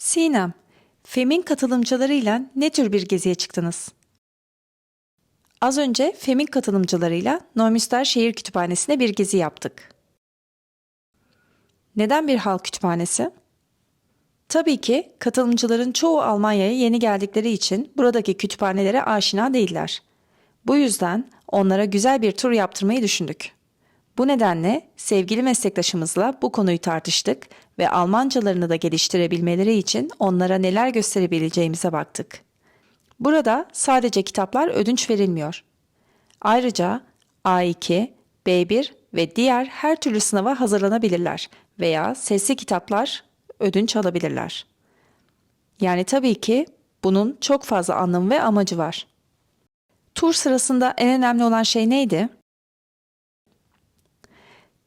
Sinem, FEM'in katılımcılarıyla ne tür bir geziye çıktınız? Az önce FEM'in katılımcılarıyla Neumünster Şehir Kütüphanesi'ne bir gezi yaptık. Neden bir halk kütüphanesi? Tabii ki katılımcıların çoğu Almanya'ya yeni geldikleri için buradaki kütüphanelere aşina değiller. Bu yüzden onlara güzel bir tur yaptırmayı düşündük. Bu nedenle sevgili meslektaşımızla bu konuyu tartıştık ve Almancalarını da geliştirebilmeleri için onlara neler gösterebileceğimize baktık. Burada sadece kitaplar ödünç verilmiyor. Ayrıca A2, B1 ve diğer her türlü sınava hazırlanabilirler veya sesli kitaplar ödünç alabilirler. Yani tabii ki bunun çok fazla anlamı ve amacı var. Tur sırasında en önemli olan şey neydi?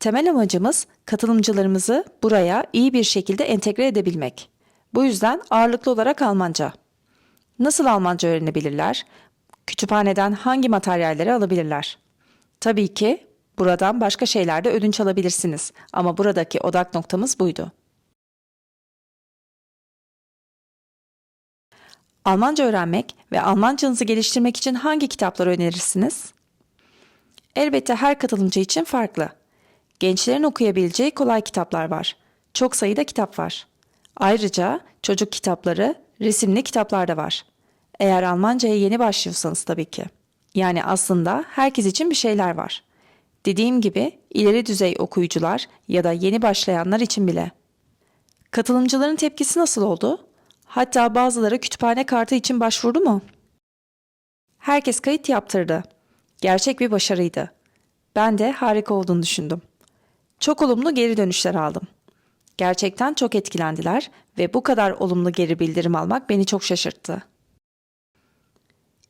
Temel amacımız katılımcılarımızı buraya iyi bir şekilde entegre edebilmek. Bu yüzden ağırlıklı olarak Almanca. Nasıl Almanca öğrenebilirler? Kütüphaneden hangi materyalleri alabilirler? Tabii ki buradan başka şeylerde ödünç alabilirsiniz ama buradaki odak noktamız buydu. Almanca öğrenmek ve Almancanızı geliştirmek için hangi kitapları önerirsiniz? Elbette her katılımcı için farklı. Gençlerin okuyabileceği kolay kitaplar var. Çok sayıda kitap var. Ayrıca çocuk kitapları, resimli kitaplar da var. Eğer Almanca'ya yeni başlıyorsanız tabii ki. Yani aslında herkes için bir şeyler var. Dediğim gibi ileri düzey okuyucular ya da yeni başlayanlar için bile. Katılımcıların tepkisi nasıl oldu? Hatta bazıları kütüphane kartı için başvurdu mu? Herkes kayıt yaptırdı. Gerçek bir başarıydı. Ben de harika olduğunu düşündüm. Çok olumlu geri dönüşler aldım. Gerçekten çok etkilendiler ve bu kadar olumlu geri bildirim almak beni çok şaşırttı.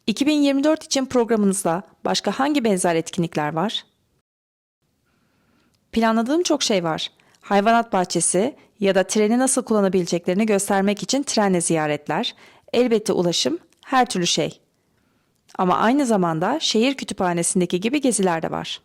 2024 için programınızda başka hangi benzer etkinlikler var? Planladığım çok şey var. Hayvanat bahçesi ya da treni nasıl kullanabileceklerini göstermek için trenle ziyaretler, elbette ulaşım, her türlü şey. Ama aynı zamanda şehir kütüphanesindeki gibi geziler de var.